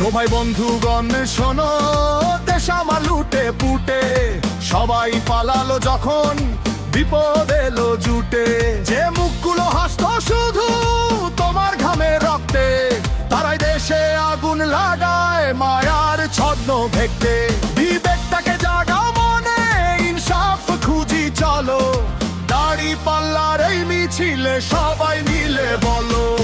No ভাই বন্ধুগণ, শোনো, দেশ আমার লুটে পুটে। সবাই পালালো যখন, বিপদ এলো জুটে। যে মুখগুলো হাসতো শুধু তোমার ঘামে রক্তে, তারাই দেশে আগুন লাগায়, মায়ার ছদ্ম ভেক্তে। বিবেকটাকে জাগাও মনে, ইনসাফ খুঁজি চলো। দাড়ি পাল্লার এই মিছিলে সবাই মিলে বলো।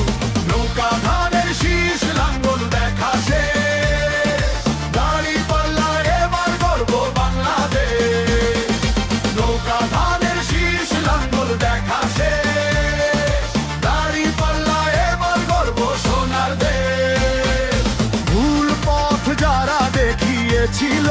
ছিল।